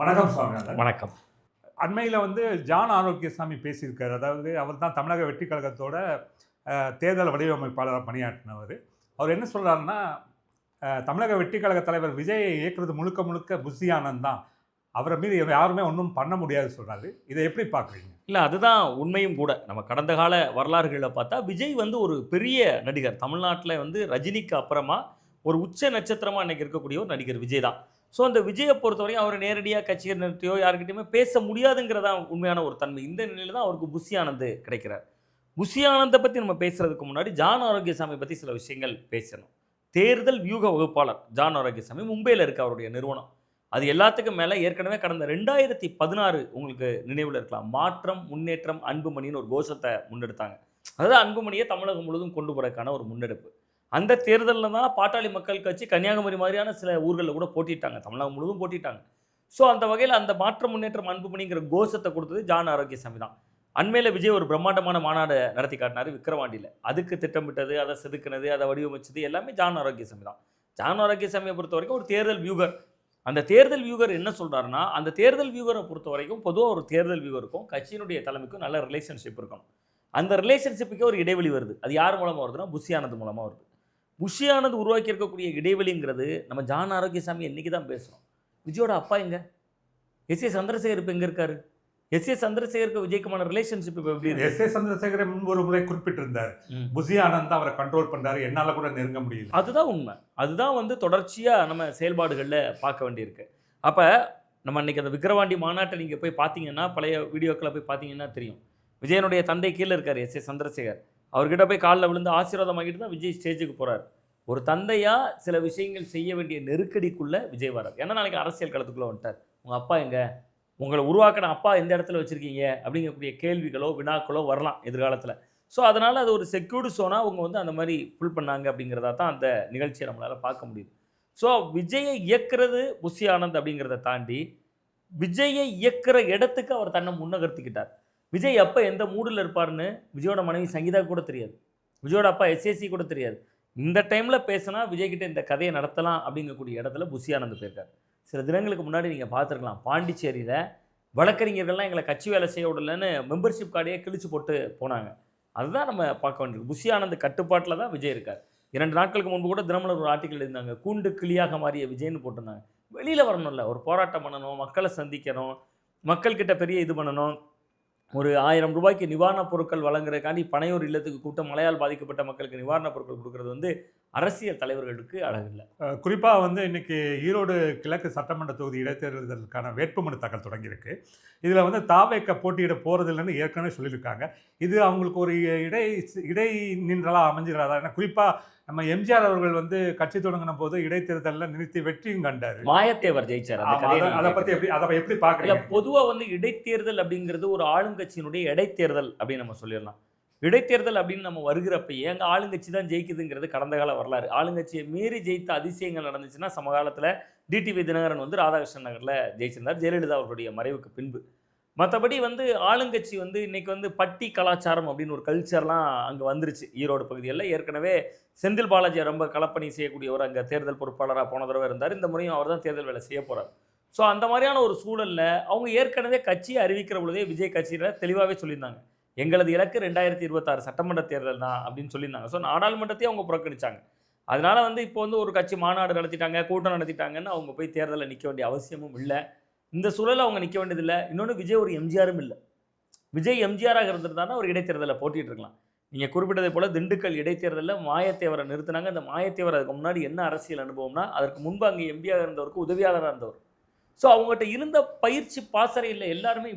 வணக்கம் சுவாமி வணக்கம். அண்மையில் வந்து ஜான் ஆரோக்கியசாமி பேசியிருக்காரு. அதாவது அவர் தான் தமிழக வெற்றி கழகத்தோட தேர்தல் வடிவமைப்பாளராக பணியாற்றினவர். அவர் என்ன சொல்கிறாருன்னா தமிழக வெற்றி கழக தலைவர் விஜயை இயக்குறது முழுக்க முழுக்க புஷி ஆனந்த் தான். அவரை மீது யாருமே ஒன்றும் பண்ண முடியாது சொல்றாரு. இதை எப்படி பார்க்குறீங்க? இல்லை அதுதான் உண்மையும் கூட. நம்ம கடந்த கால வரலாறுகளை பார்த்தா விஜய் வந்து ஒரு பெரிய நடிகர். தமிழ்நாட்டில் வந்து ரஜினிக்கு அப்புறமா ஒரு உச்ச நட்சத்திரமாக இன்னைக்கு இருக்கக்கூடிய ஒரு நடிகர் விஜய் தான். ஸோ அந்த விஜயை பொறுத்தவரையும் அவர் நேரடியாக கட்சியர் நிறுத்தியோ யாருக்கிட்டையுமே பேச முடியாதுங்கிறதா உண்மையான ஒரு தன்மை. இந்த நிலையில் தான் அவருக்கு புஷி ஆனந்த் கிடைக்கிறார். புஷி ஆனந்தை பற்றி நம்ம பேசுகிறதுக்கு முன்னாடி ஜான் ஆரோக்கியசாமி பற்றி சில விஷயங்கள் பேசணும். தேர்தல் வியூக வகுப்பாளர் ஜான் ஆரோக்கியசாமி மும்பையில் இருக்க அவருடைய நிறுவனம். அது எல்லாத்துக்கும் மேலே ஏற்கனவே கடந்த ரெண்டாயிரத்தி பதினாறு உங்களுக்கு நினைவில் இருக்கலாம். மாற்றம் முன்னேற்றம் அன்புமணின்னு ஒரு கோஷத்தை முன்னெடுத்தாங்க. அதாவது அன்புமணியை தமிழகம் முழுவதும் கொண்டு போகிறதுக்கான ஒரு முன்னெடுப்பு. அந்த தேர்தலில் தான் பாட்டாளி மக்கள் கட்சி கன்னியாகுமரி மாதிரியான சில ஊர்களில் கூட போட்டிட்டாங்க தமிழகம் முழுவதும் போட்டிட்டாங்க ஸோ அந்த வகையில் அந்த மாற்ற முன்னேற்றம் அன்புமணிங்கிற கோஷத்தை கொடுத்தது ஜான் ஆரோக்கியசாமி தான். அண்மையில் விஜய் ஒரு பிரம்மாண்டமான மாநாடு நடத்தி காட்டினார் விக்கிரவாண்டியில். அதுக்கு திட்டமிட்டது அதை செதுக்கினது அதை வடிவமைச்சது எல்லாமே ஜான் ஆரோக்கியசாமி தான். ஜான் ஆரோக்கியசாமியை பொறுத்த வரைக்கும் ஒரு தேர்தல் வியூகர். அந்த தேர்தல் வியூகர் என்ன சொல்கிறாருன்னா அந்த தேர்தல் வியூகரை பொறுத்த வரைக்கும் பொதுவாக ஒரு தேர்தல் வியூகருக்கும் கட்சியினுடைய தலைமைக்கும் நல்ல ரிலேஷன்ஷிப் இருக்கணும். அந்த ரிலேஷன்ஷிப்புக்கே ஒரு இடைவெளி வருது. அது யார் மூலமாக வருதுன்னா புஷியானது மூலமாக வருது. புஷியானது உருவாக்கி இருக்கக்கூடிய இடைவெளிங்கிறது நம்ம ஜான் ஆரோக்கியசாமி என்னைக்கு தான் பேசுகிறோம் விஜயோட அப்பா எங்க? எஸ் ஏ சந்திரசேகர் இப்போ எங்கே இருக்காரு? எஸ் ஏ சந்திரசேகருக்கு விஜய்க்குமான ரிலேஷன்ஷிப் இப்போ எப்படி எஸ் ஏ சந்திரசேகர் ஒரு முறை குறிப்பிட்டிருந்தார். புஷி ஆனந்த் அவரை கண்ட்ரோல் பண்றாரு. என்னால கூட நெருங்க முடியல. அதுதான் உண்மை. அதுதான் வந்து தொடர்ச்சியாக நம்ம செயல்பாடுகளில் பார்க்க வேண்டியிருக்கு. அப்போ நம்ம இன்னைக்கு அந்த விக்கிரவாண்டி மாநாட்டை நீங்கள் போய் பார்த்தீங்கன்னா பழைய வீடியோக்களை போய் பார்த்தீங்கன்னா தெரியும். விஜயனுடைய தந்தை கீழே இருக்கார் எஸ் ஏ சந்திரசேகர். அவர்கிட்ட போய் காலில் விழுந்து ஆசீர்வாதம் வாங்கிட்டு தான் விஜய் ஸ்டேஜுக்கு போகிறார் ஒரு தந்தையாக சில விஷயங்கள் செய்ய வேண்டிய நெருக்கடிக்குள்ளே விஜய் வரார் ஏன்னா நாளைக்கு அரசியல் களத்துக்குள்ளே வந்துட்டார். உங்கள் அப்பா எங்கே? உங்களை உருவாக்கின அப்பா எந்த இடத்துல வச்சுருக்கீங்க? அப்படிங்கக்கூடிய கேள்விகளோ வினாக்களோ வரலாம் எதிர்காலத்தில். ஸோ அதனால் அது ஒரு செக்யூர்டு ஷோனாக அவங்க வந்து அந்த மாதிரி ஃபுல் பண்ணாங்க அப்படிங்கிறதா தான் அந்த நிகழ்ச்சியை நம்மளால் பார்க்க முடியுது. ஸோ விஜயை இயக்குறது புஷி ஆனந்த் அப்படிங்கிறத தாண்டி விஜயை இயக்கிற இடத்துக்கு அவர் தன்னை முன்னகர்த்திக்கிட்டார். விஜய் அப்போ எந்த மூடில் இருப்பார்னு விஜயோட மனைவி சங்கீதா கூட தெரியாது. விஜயோட அப்பா எஸ்எஸ்சி கூட தெரியாது. இந்த டைமில் பேசினா விஜய்கிட்ட இந்த கதையை நடத்தலாம் அப்படிங்கக்கூடிய இடத்துல புஷி போயிருக்கார். சில தினங்களுக்கு முன்னாடி நீங்கள் பார்த்துருக்கலாம் பாண்டிச்சேரியில் வழக்கறிஞர்கள்லாம் எங்களை கட்சி வேலை செய்ய விடலன்னு மெம்பர்ஷிப் கார்டையே கிழிச்சு போட்டு போனாங்க. அதுதான் நம்ம பார்க்க வேண்டியது. புஷி கட்டுப்பாட்டில் தான் விஜய் இருக்கார். இரண்டு நாட்களுக்கு முன்பு கூட தினமலர் ஒரு ஆர்டிக்கல் இருந்தாங்க கூண்டு கிளியாக மாறிய விஜய்னு போட்டிருந்தாங்க. வெளியில் வரணும்ல. ஒரு போராட்டம் பண்ணணும் மக்களை சந்திக்கணும் மக்கள்கிட்ட பெரிய இது பண்ணணும் ஒரு ஆயிரம் ரூபாய்க்கு நிவாரணப் பொருட்கள் வழங்குறதுக்காண்டி பனையூர் இல்லத்துக்கு கூட்டம் மழையால் பாதிக்கப்பட்ட மக்களுக்கு நிவாரணப் பொருட்கள் கொடுக்குறது வந்து அரசியல் தலைவர்களுக்கு அழகில்லை அஹ் குறிப்பா வந்து இன்னைக்கு ஈரோடு கிழக்கு சட்டமன்ற தொகுதி இடைத்தேர்தலுக்கான வேட்புமனு தாக்கல் தொடங்கியிருக்கு. இதுல வந்து தாவேக்க போட்டியிட போறதில்லைன்னு ஏற்கனவே சொல்லியிருக்காங்க. இது அவங்களுக்கு ஒரு இடை இடை நின்றலா அமைஞ்சிடாதா ஏன்னா குறிப்பா நம்ம எம்ஜிஆர் அவர்கள் வந்து கட்சி தொடங்கின போது இடைத்தேர்தலில் நிறுத்தி வெற்றியும் கண்டாரு. மாயத்தேவர் ஜெயிச்சார் அதை- பத்தி எப்படி அதை எப்படி இல்ல பாக்குறீங்க? பொதுவா வந்து இடைத்தேர்தல் அப்படிங்கிறது ஒரு ஆளுங்கட்சியினுடைய இடைத்தேர்தல் அப்படின்னு நம்ம சொல்லிடலாம். இடைத்தேர்தல் அப்படின்னு நம்ம வருகிறப்பயே அங்கே ஆளுங்கட்சி தான் ஜெயிக்குதுங்கிறது கடந்த கால வரலாறு. ஆளுங்கட்சியை மீறி ஜெயித்த அதிசயங்கள் நடந்துச்சுன்னா சமகாலத்தில் டிடிவி தினகரன் வந்து ராதாகிருஷ்ணன் நகரில் ஜெயிச்சிருந்தார். ஜெயலலிதா அவர்களுடைய மறைவுக்கு பின்பு. மற்றபடி வந்து ஆளுங்கட்சி வந்து இன்றைக்கி வந்து பட்டி கலாச்சாரம் அப்படின்னு ஒரு கல்ச்சர்லாம் அங்கே வந்துருச்சு. ஈரோடு பகுதிகளில். ஏற்கனவே செந்தில் பாலாஜியை ரொம்ப களப்பணி செய்யக்கூடியவர் அங்கே தேர்தல் பொறுப்பாளராக போன தடவை இருந்தார். இந்த முறையும் அவர் தான் தேர்தல் வேலை செய்ய போகிறார் ஸோ அந்த மாதிரியான ஒரு சூழலில் அவங்க ஏற்கனவே கட்சியை அறிவிக்கிற பொழுதே விஜய் கட்சியில் தெளிவாகவே சொல்லியிருந்தாங்க. எங்களது இலக்கு ரெண்டாயிரத்தி இருபத்தாறு சட்டமன்ற தேர்தல் தான் அப்படின்னு சொல்லியிருந்தாங்க. ஸோ நாடாளுமன்றத்தையும் அவங்க புறக்கணிச்சாங்க. அதனால வந்து இப்போ வந்து ஒரு கட்சி மாநாடு நடத்திட்டாங்க கூட்டம் நடத்திட்டாங்கன்னு அவங்க போய் தேர்தலில் நிற்க வேண்டிய அவசியமும் இல்லை. இந்த சூழலில் அவங்க நிற்க வேண்டியதில்லை இன்னொன்று விஜய் ஒரு எம்ஜிஆரும் இல்லை. விஜய் எம்ஜிஆராக இருந்திருந்தாருன்னா ஒரு இடைத்தேர்தலில் போட்டிட்டு இருக்கலாம். நீங்கள் குறிப்பிட்டதை போல் திண்டுக்கல் இடைத்தேர்தலில் மாயத்தேவரை நிறுத்தினாங்க. அந்த மாயத்தேவர் அதுக்கு முன்னாடி என்ன அரசியல் அனுபவம்னா அதற்கு முன்பு அங்கே எம்பியாக இருந்தவருக்கு உதவியாளராக இருந்தவர். ஸோ அவங்ககிட்ட இருந்த பயிற்சி பாசறையில் எல்லாருமே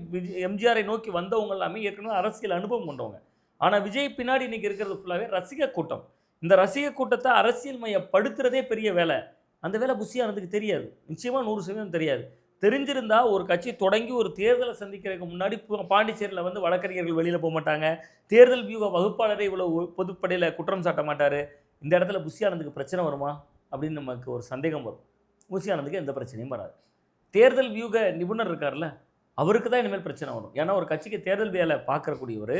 எம்ஜிஆரை நோக்கி வந்தவங்க எல்லாமே ஏற்கனவே அரசியல் அனுபவம் கொண்டவங்க. ஆனால் விஜய் பின்னாடி இன்னைக்கு இருக்கிறது ஃபுல்லாகவே ரசிக கூட்டம். இந்த ரசிக கூட்டத்தை அரசியல் மையப்படுத்துறதே பெரிய வேலை. அந்த வேலை புஷியானதுக்கு தெரியாது. நிச்சயமாக நூறு சதவீதம் தெரியாது. தெரிஞ்சிருந்தா ஒரு கட்சி தொடங்கி ஒரு தேர்தலை சந்திக்கிறதுக்கு முன்னாடி பாண்டிச்சேரியில் வந்து வழக்கறிஞர்கள் வெளியில் போக மாட்டாங்க. தேர்தல் வியூக வகுப்பாளரை இவ்வளோ பொதுப்படையில் குற்றம் சாட்ட மாட்டார். இந்த இடத்துல புஷியானந்துக்கு பிரச்சனை வருமா? அப்படின்னு நமக்கு ஒரு சந்தேகம் வரும். புஷியானந்துக்கு எந்த பிரச்சனையும் வராது. தேர்தல் வியூக நிபுணர் இருக்கார்ல அவருக்கு தான் இனிமேல் பிரச்சனை வரும். ஏன்னா ஒரு கட்சிக்கு தேர்தல் வேலை பார்க்கறக்கூடியவர்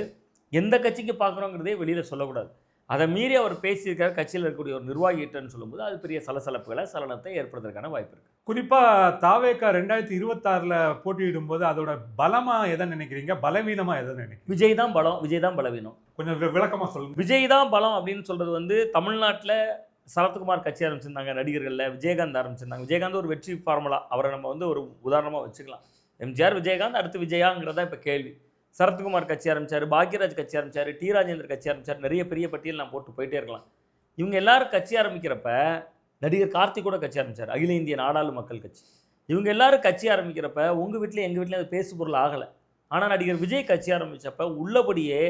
எந்த கட்சிக்கு பார்க்குறோங்கிறதே வெளியில் சொல்லக்கூடாது. அதை மீறி அவர் பேசியிருக்காரு கட்சியில் இருக்கக்கூடிய ஒரு நிர்வாகிட்டன்னு சொல்லும்போது அது பெரிய சலசலப்புகளை சலனத்தை ஏற்படுறதுக்கான வாய்ப்பு இருக்கு. குறிப்பாக தாவேக்கா ரெண்டாயிரத்தி இருபத்தாறில் போட்டியிடும் போது அதோட பலமாக எதை நினைக்கிறீங்க? பலவீனமாக எதை நினைக்கிறீங்க? விஜய் தான் பலம் விஜய் தான் பலவீனம். கொஞ்சம் வி- விளக்கமா சொல்லுங்க. விஜய் தான் பலம் அப்படின்னு சொல்றது வந்து தமிழ்நாட்டில் சரத்குமார் கட்சி ஆரம்பிச்சிருந்தாங்க நடிகர்களில் விஜயகாந்த் ஆரம்பிச்சிருந்தாங்க. விஜயகாந்த் ஒரு வெற்றி ஃபார்முலா அவரை நம்ம வந்து ஒரு உதாரணமாக வச்சுக்கலாம். எம்ஜிஆர் விஜயகாந்த் அடுத்து விஜயாங்கிறதா இப்போ கேள்வி. சரத்குமார் கட்சி ஆரம்பித்தார் பாக்யராஜ் கட்சி ஆரம்பித்தார் டி ராஜேந்திர கட்சி ஆரம்பித்தார் நிறைய பெரிய பட்டியல் நான் போட்டு போயிட்டே இருக்கலாம். இவங்க எல்லாரும் கட்சி ஆரம்பிக்கிறப்ப நடிகர் கார்த்திக் கூட கட்சி ஆரம்பிச்சார் அகில இந்திய நாடாளு மக்கள் கட்சி. இவங்க எல்லாரும் கட்சி ஆரம்பிக்கிறப்ப உங்கள் வீட்டில் எங்கள் வீட்டில் அது பேசு பொருள் ஆகலை. ஆனால் நடிகர் விஜய் கட்சி ஆரம்பித்தப்ப உள்ளபடியே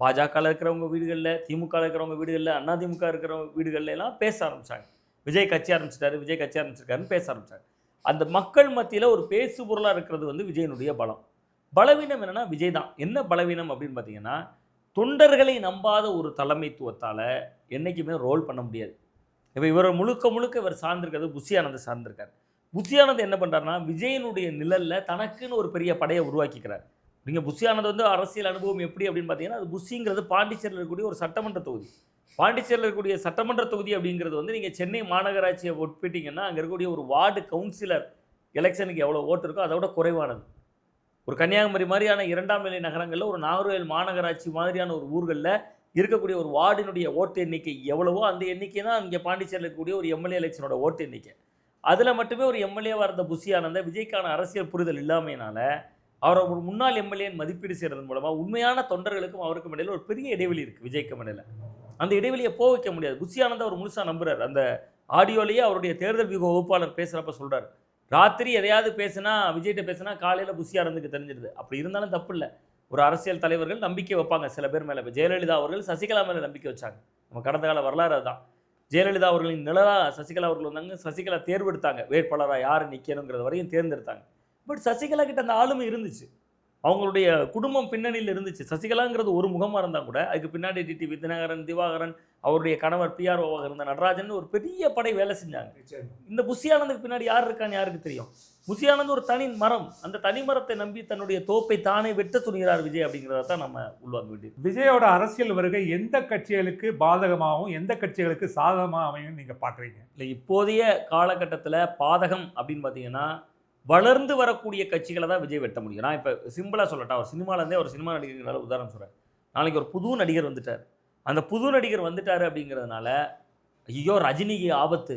பாஜகவில் இருக்கிறவங்க வீடுகளில் திமுக இருக்கிறவங்க வீடுகளில் அதிமுக இருக்கிற வீடுகளில் எல்லாம் பேச ஆரம்பித்தாங்க விஜய் கட்சி ஆரம்பிச்சிட்டாரு விஜய் கட்சி ஆரம்பிச்சிருக்காருன்னு பேச ஆரம்பித்தாங்க அந்த மக்கள் மத்தியில் ஒரு பேசு பொருளாக இருக்கிறது வந்து விஜயனுடைய பலம். பலவீனம் என்னென்னா விஜய் தான். என்ன பலவீனம் அப்படின்னு பார்த்தீங்கன்னா தொண்டர்களை நம்பாத ஒரு தலைமைத்துவத்தால் என்றைக்குமே ரோல் பண்ண முடியாது. இப்போ இவர் முழுக்க முழுக்க இவர் சார்ந்திருக்கிறது புஷி சார்ந்திருக்கார். புஷி என்ன பண்ணுறாருன்னா விஜயனுடைய நிழலில் தனக்குன்னு ஒரு பெரிய படையை உருவாக்கிக்கிறார். நீங்கள் புஷியானது வந்து அரசியல் அனுபவம் எப்படி அப்படின்னு பார்த்தீங்கன்னா அது புஷிங்கிறது பாண்டிச்சேரியில் இருக்கக்கூடிய ஒரு சட்டமன்ற தொகுதி. பாண்டிச்சேரியில் இருக்கக்கூடிய சட்டமன்ற தொகுதி அப்படிங்கிறது வந்து நீங்கள் சென்னை மாநகராட்சியை ஒப்பிட்டீங்கன்னா அங்கே இருக்கக்கூடிய ஒரு வார்டு கவுன்சிலர் எலெக்ஷனுக்கு எவ்வளோ ஓட்டு இருக்கோ அதை விட குறைவானது. ஒரு கன்னியாகுமரி மாதிரியான இரண்டாம் நிலை நகரங்களில் ஒரு நாகர்வேல் மாநகராட்சி மாதிரியான ஒரு ஊர்களில் இருக்கக்கூடிய ஒரு வார்டினுடைய ஓட்டு எண்ணிக்கை எவ்வளவோ அந்த எண்ணிக்கை தான் இங்கே பாண்டிச்சேரியில் இருக்கக்கூடிய ஒரு எம்எல்ஏ எலெக்ஷனோட ஓட்டு எண்ணிக்கை. அதில் மட்டுமே ஒரு எம்எல்ஏவாக இருந்த புஷி விஜய்க்கான அரசியல் புரிதல் இல்லாமையினால அவர் ஒரு முன்னாள் எம்எல்ஏ மதிப்பீடு செய்கிறதன் மூலமாக உண்மையான தொண்டர்களுக்கும் அவருக்கும் இடையில் ஒரு பெரிய இடைவெளி இருக்குது விஜய்க்கு இடையில அந்த இடைவெளியை போக வைக்க முடியாது. புஷி அவர் முழுசாக நம்புகிறார் அந்த ஆடியோலேயே அவருடைய தேர்தல் வியூக வகுப்பாளர் பேசுகிறப்ப சொல்கிறார் ராத்திரி எதையாவது பேசினா விஜய்கிட்ட பேசினா காலையில் புஷி தெரிஞ்சிடுது அப்படி இருந்தாலும் தப்பு இல்லை. ஒரு அரசியல் தலைவர்கள் நம்பிக்கை வைப்பாங்க சில பேர் மேலே. இப்போ ஜெயலலிதா அவர்கள் சசிகலா மேலே நம்பிக்கை வச்சாங்க. நம்ம கடந்த கால வரலாறு அதுதான். ஜெயலலிதா அவர்களின் நிழலாக சசிகலா அவர்கள் வந்தாங்க. சசிகலா தேர்வெடுத்தாங்க வேட்பாளராக யார் நிற்கணுங்கிறது வரையும் தேர்ந்தெடுத்தாங்க. பட் சசிகலா கிட்ட அந்த ஆளுமை இருந்துச்சு. அவங்களுடைய குடும்பம் பின்னணியில் இருந்துச்சு. சசிகலாங்கிறது ஒரு முகமாக இருந்தால் கூட அதுக்கு பின்னாடி டிடி தினகரன் திவாகரன் அவருடைய கணவர் பிஆர்ஓவாக இருந்த நடராஜன் ஒரு பெரிய படை வேலை செஞ்சாங்க. இந்த புஷியானந்துக்கு பின்னாடி யார் இருக்கான்னு யாருக்கு தெரியும்? புஷியானந்த் ஒரு தனி மரம். அந்த தனி மரத்தை நம்பி தன்னுடைய தோப்பை தானே வெட்ட துணிகிறார் விஜய் அப்படிங்கிறத தான் நம்ம உள்வாங்க வேண்டியது. விஜயோட அரசியல் வருகை எந்த கட்சிகளுக்கு பாதகமாகவும் எந்த கட்சிகளுக்கு சாதகமாக அமையும் நீங்க பாக்குறீங்க? இல்லை இப்போதைய காலகட்டத்தில் பாதகம் அப்படின்னு பார்த்தீங்கன்னா வளர்ந்து வரக்கூடிய கட்சிகளை தான் விஜய் வெட்ட முடியும். நான் இப்போ சிம்பிளாக சொல்லட்டா ஒரு சினிமாலேருந்தே ஒரு சினிமா நடிகர்களால் உதாரணம் சொல்கிறேன் நாளைக்கு ஒரு புது நடிகர் வந்துட்டார். அந்த புது நடிகர் வந்துட்டார் அப்படிங்கிறதுனால ஐயோ ரஜினிக்கு ஆபத்து.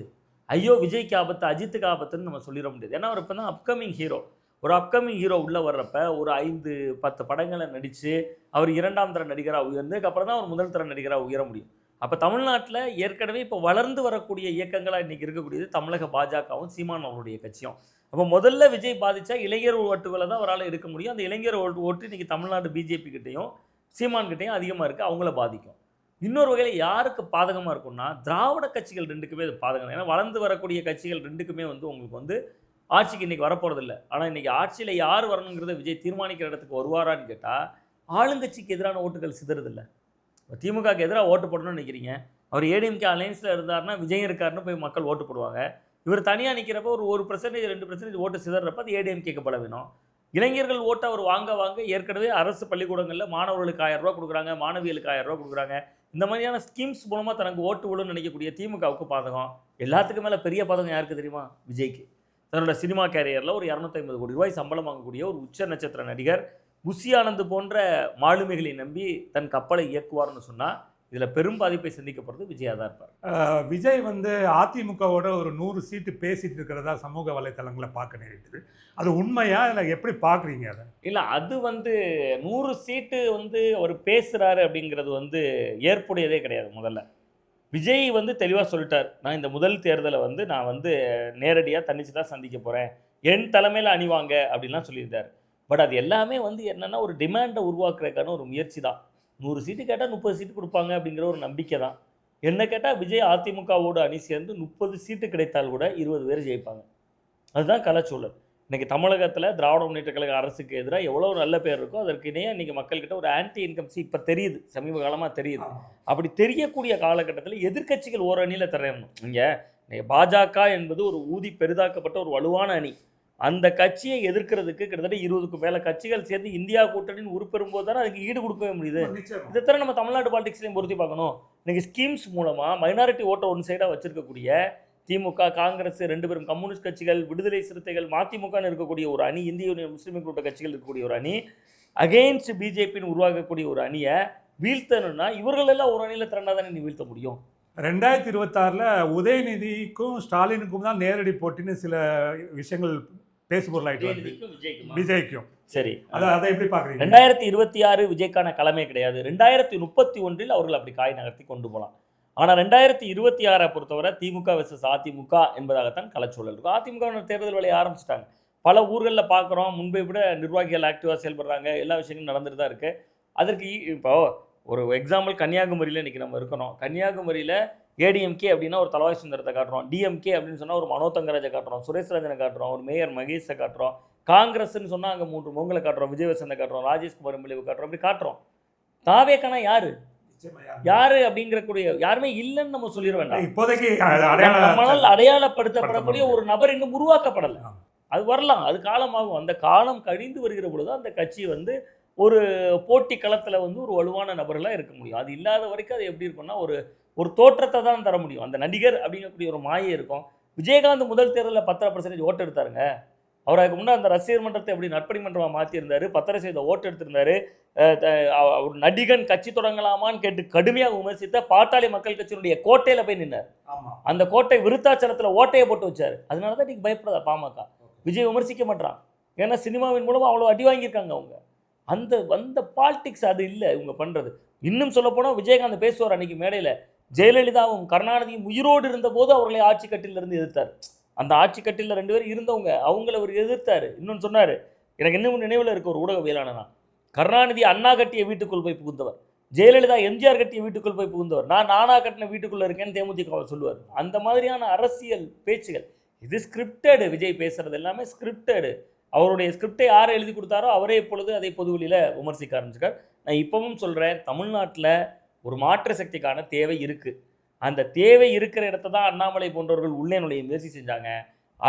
ஐயோ விஜய்க்கு ஆபத்து அஜித்துக்கு ஆபத்துன்னு நம்ம சொல்லிட முடியாது. ஏன்னா அவர் இப்போ தான் அப்கமிங் ஹீரோ ஒரு அப்கமிங் ஹீரோ உள்ளே வர்றப்ப ஒரு ஐந்து பத்து படங்களை நடித்து அவர் இரண்டாம் தர நடிகராக உயர்ந்ததுக்கு அப்புறம் தான் அவர் முதல் தர நடிகராக உயர முடியும். அப்போ தமிழ்நாட்டில் ஏற்கனவே இப்போ வளர்ந்து வரக்கூடிய இயக்கங்களாக இன்றைக்கி இருக்கக்கூடியது தமிழக பாஜகவும் சீமான் அவருடைய கட்சியும். அப்போ முதல்ல விஜய் பாதித்தா இளைஞர் ஓட்டுகளை தான் அவரால் எடுக்க முடியும். அந்த இளைஞர் ஓட்டு ஓட்டு இன்றைக்கி தமிழ்நாடு பிஜேபி கிட்டேயும் சீமான்கிட்டையும் அதிகமாக இருக்குது அவங்கள பாதிக்கும். இன்னொரு வகையில் யாருக்கு பாதகமாக இருக்கும்னா திராவிட கட்சிகள் ரெண்டுக்குமே அது பாதகம் ஏன்னா வளர்ந்து வரக்கூடிய கட்சிகள் ரெண்டுக்குமே வந்து உங்களுக்கு வந்து ஆட்சிக்கு இன்றைக்கி வரப்போகிறதில்ல ஆனால் இன்றைக்கி ஆட்சியில் யார் வரணுங்கிறத விஜய் தீர்மானிக்கிற இடத்துக்கு வருவாரான்னு கேட்டால் ஆளுங்கட்சிக்கு எதிரான ஓட்டுகள் சிதறதில்லை. இப்போ எதிராக ஓட்டு போடணும்னு நினைக்கிறீங்க? அவர் ஏடிஎம்கே அலையன்ஸில் இருந்தாருன்னா விஜய் இருக்காருன்னு போய் மக்கள் ஓட்டு போடுவாங்க. இவர் தனியாக நிற்கிறப்ப ஒரு ஒரு பர்சன்டேஜ் ரெண்டு பர்சன்டேஜ் ஓட்டு சிதறப்ப அது ஏடிஎம்கேக்கு பலவீனம் இளைஞர்கள் ஓட்டை அவர் வாங்க வாங்க ஏற்கனவே அரசு பள்ளிக்கூடங்களில் மாணவர்களுக்கு ஆயிரரூபா கொடுக்குறாங்க மாணவிகளுக்கு ஆயிரம் ரூபா கொடுக்குறாங்க. இந்த மாதிரியான ஸ்கீம்ஸ் மூலமாக தனக்கு ஓட்டு விழுன்னு நினைக்கக்கூடிய திமுகவுக்கு பாதகம். எல்லாத்துக்கும் மேலே பெரிய பாதகம் யாருக்கு தெரியுமா? விஜய்க்கு. தன்னோட சினிமா கேரியரில் ஒரு இரநூத்தி ஐம்பது கோடி ரூபாய் சம்பளம் வாங்கக்கூடிய ஒரு உச்ச நட்சத்திர நடிகர் புஷி ஆனந்த் போன்ற மாலுமிகளை நம்பி தன் கப்பலை இயக்குவார்னு சொன்னால் இதில் பெரும் பாதிப்பை சந்திக்க போகிறது விஜயா தான் இருப்பார். விஜய் வந்து அதிமுகவோட ஒரு நூறு சீட்டு பேசிட்டு இருக்கிறதா சமூக வலைத்தளங்களை பார்க்க நேரிட்டது. அது உண்மையா இல்லை எப்படி பார்க்குறீங்க அதை? இல்லை அது வந்து நூறு சீட்டு வந்து அவர் பேசுகிறாரு அப்படிங்கிறது வந்து ஏற்புடையதே கிடையாது முதல்ல. விஜய் வந்து தெளிவாக சொல்லிட்டார் நான் இந்த முதல் தேர்தலை வந்து நான் வந்து நேரடியாக தன்னிச்சு தான் சந்திக்க போகிறேன் என் தலைமையில் அணிவாங்க அப்படின்லாம் சொல்லியிருந்தார். பட் அது எல்லாமே வந்து என்னென்னா ஒரு டிமாண்டை உருவாக்குறதுக்கான ஒரு முயற்சி தான். நூறு சீட்டு கேட்டால் முப்பது சீட்டு கொடுப்பாங்க அப்படிங்கிற ஒரு நம்பிக்கை தான். என்ன கேட்டால் விஜய் அதிமுகவோடு அணி சேர்ந்து முப்பது சீட்டு கிடைத்தால் கூட இருபது பேர் ஜெயிப்பாங்க. அதுதான் கலாச்சூழல். இன்னைக்கு தமிழகத்தில் திராவிட முன்னேற்ற கழக அரசுக்கு எதிராக எவ்வளோ நல்ல பேர் இருக்கோ அதற்கு இணையாக இன்றைக்கி மக்கள்கிட்ட ஒரு ஆன்டி இன்கம்சி இப்போ தெரியுது சமீப காலமாக தெரியுது. அப்படி தெரியக்கூடிய காலகட்டத்தில் எதிர்க்கட்சிகள் ஓர் அணியில் திரையணும் இங்கே பாஜக என்பது ஒரு ஊதி பெரிதாக்கப்பட்ட ஒரு வலுவான அணி. அந்த கட்சியை எதிர்க்கிறதுக்கு கிட்டத்தட்ட இருபதுக்கும் மேல கட்சிகள் சேர்ந்து இந்தியா கூட்டணியின் உறுப்பெறும் போது தானே அதுக்கு ஈடு கொடுக்கவே முடியுது. இதை தவிர நம்ம தமிழ்நாட்டு பாலிடிக்ஸ்லையும் பொருத்தி பார்க்கணும். இன்னைக்கு ஸ்கீம்ஸ் மூலமா மைனாரிட்டி ஓட்டை ஒன் சைடாக வச்சிருக்கக்கூடிய திமுக காங்கிரஸ் ரெண்டு பேரும் கம்யூனிஸ்ட் கட்சிகள் விடுதலை சிறுத்தைகள் மதிமுகன்னு இருக்கக்கூடிய ஒரு அணி இந்திய யூனியன் முஸ்லீம் கூட்ட கட்சிகள் இருக்கக்கூடிய ஒரு அணி அகெயின்ஸ்ட் பிஜேபின்னு உருவாக்கக்கூடிய ஒரு அணியை வீழ்த்தணும்னா இவர்கள் எல்லாம் ஒரு அணியில் திரண்டா தானே நீ வீழ்த்த முடியும்? ரெண்டாயிரத்தி இருபத்தாறில் உதயநிதிக்கும் ஸ்டாலினுக்கும் தான் நேரடி போட்டின்னு சில விஷயங்கள் பேசுபொருளாயிட்டு வருது. விஜய்க்கும்? சரி. அதை அதை எப்படி பார்க்குறீங்க ரெண்டாயிரத்தி இருபத்தி ஆறு விஜய்க்கான களமே கிடையாது. ரெண்டாயிரத்தி முப்பத்தி ஒன்றில் அவர்கள் அப்படி காய் நகர்த்தி கொண்டு போகலாம். ஆனால் ரெண்டாயிரத்தி இருபத்தி ஆறை பொறுத்தவரை திமுக வெர்சஸ் அதிமுக என்பதாகத்தான் களச்சூழல் இருக்கும். அதிமுக தேர்தல் வேலையை ஆரம்பிச்சிட்டாங்க. பல ஊர்களில் பார்க்குறோம். முன்பை விட நிர்வாகிகள் ஆக்டிவாக செயல்படுறாங்க. எல்லா விஷயங்களும் நடந்துட்டு தான் இருக்குது அதற்கு இப்போ ஒரு எக்ஸாம்பிள் கன்னியாகுமரியில் இன்றைக்கி நம்ம இருக்கிறோம் கன்னியாகுமரியில் ஏடிஎம்கே அப்படின்னா ஒரு தலவாய் சுந்தரத்தை காட்டுறோம். டிஎம்கே அப்படின்னு சொன்னால் ஒரு மனோ தங்கராஜை காட்டுறோம். சுரேஷ் ராஜனை காட்டுறோம். ஒரு மேயர் மகேஷை காட்டுறோம். காங்கிரஸ்னு சொன்னால் அங்கே மூன்று முகங்களை காட்டுறோம். விஜய் வசந்தை காட்டுறோம் ராஜேஷ்குமார் எம்எல்ஏவை காட்டுறோம். அப்படி காட்டுறோம். தாவேக்கானா யாரு? யாரு? அப்படிங்கக்கூடிய யாருமே இல்லைன்னு நம்ம சொல்லிட வேண்டாம். இப்போதைக்கு நம்மளால் அடையாளப்படுத்தப்படக்கூடிய ஒரு நபர் இன்னும் உருவாக்கப்படலை. அது வரலாம். அது காலமாகும். அந்த காலம் கழிந்து வருகிற பொழுது அந்த கட்சி வந்து ஒரு போட்டி களத்தில் வந்து ஒரு வலுவான நபர்களாக இருக்க முடியும். அது இல்லாத வரைக்கும் அது எப்படி இருக்கும்னா ஒரு ஒரு தோற்றத்தை தான் தர முடியும். அந்த நடிகர் அப்படிங்கக்கூடிய ஒரு மாயை இருக்கும். விஜயகாந்த் முதல் தேர்தலில் பத்தரை பர்சன்டேஜ் ஓட்டு எடுத்தாருங்க. அவர் அதுக்கு முன்னாடி அந்த ரசிகர் மன்றத்தை எப்படி நட்பணி மன்றமாக மாற்றியிருந்தாரு பத்தரை செய்த ஓட்டு எடுத்திருந்தாரு அஹ் த- அவ- ஒரு நடிகன் கட்சி தொடங்கலாமான்னு கேட்டு கடுமையாக விமர்சித்த பாட்டாளி மக்கள் கட்சியினுடைய கோட்டையில் போய் நின்னார். அந்த கோட்டை விருத்தாச்சலத்தில் ஓட்டையை போட்டு வச்சாரு. அதனால தான் இன்னைக்கு பயப்படுறதா பாமக. விஜய் விமர்சிக்க மாட்டான் ஏன்னா சினிமாவின் மூலமாக அவ்வளோ அடி வாங்கியிருக்காங்க அவங்க. அந்த அந்த பாலிடிக்ஸ் அது இல்லை இவங்க பண்ணுறது இன்னும் சொல்லப்போனால் விஜயகாந்த் பேசுவார் அன்னைக்கு மேடையில். ஜெயலலிதாவும் கருணாநிதியும் உயிரோடு இருந்தபோது அவர்களை ஆட்சி கட்டிலிருந்து எதிர்த்தார். அந்த ஆட்சி கட்டிலில் ரெண்டு பேரும் இருந்தவங்க அவங்கள அவர் எதிர்த்தார். இன்னொன்று சொன்னார் எனக்கு இன்னும் நினைவில் இருக்க ஒரு ஊடகவியலாளனா? கருணாநிதி அண்ணா கட்டிய வீட்டுக்குள் போய் புகுந்தவர். ஜெயலலிதா எம்ஜிஆர் கட்டிய வீட்டுக்குள் போய் புகுந்தவர். நான் நானா கட்டின வீட்டுக்குள்ளே இருக்கேன்னு தேமுதிக சொல்லுவார். அந்த மாதிரியான அரசியல் பேச்சுகள். இது ஸ்கிரிப்டடு விஜய் பேசுறது எல்லாமே ஸ்கிரிப்டடு அவருடைய ஸ்கிரிப்டை யார் எழுதி கொடுத்தாரோ அவரே இப்பொழுது அதை பொதுவெளியில் விமர்சிக்க ஆரம்பிச்சிருக்கார். நான் இப்பவும் சொல்கிறேன் தமிழ்நாட்டில் ஒரு மாற்று சக்திக்கான தேவை இருக்குது அந்த தேவை இருக்கிற இடத்த தான் அண்ணாமலை போன்றவர்கள் உள்ளே நுழைய முயற்சி செஞ்சாங்க.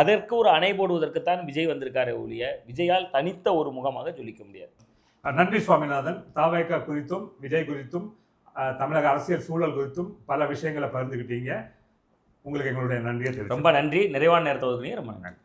அதற்கு ஒரு அணை போடுவதற்குத்தான் விஜய் வந்திருக்காரே ஒழிய விஜயால் தனித்த ஒரு முகமாக சொல்லிக்க முடியாது. நன்றி சுவாமிநாதன். தாவேக்கா குறித்தும் விஜய் குறித்தும் தமிழக அரசியல் சூழல் குறித்தும் பல விஷயங்களை பகிர்ந்துக்கிட்டீங்க உங்களுக்கு எங்களுடைய நன்றியை. ரொம்ப நன்றி. நிறைவான நேரத்தை ஒதுக்குனீங்க ரொம்ப நன்றி.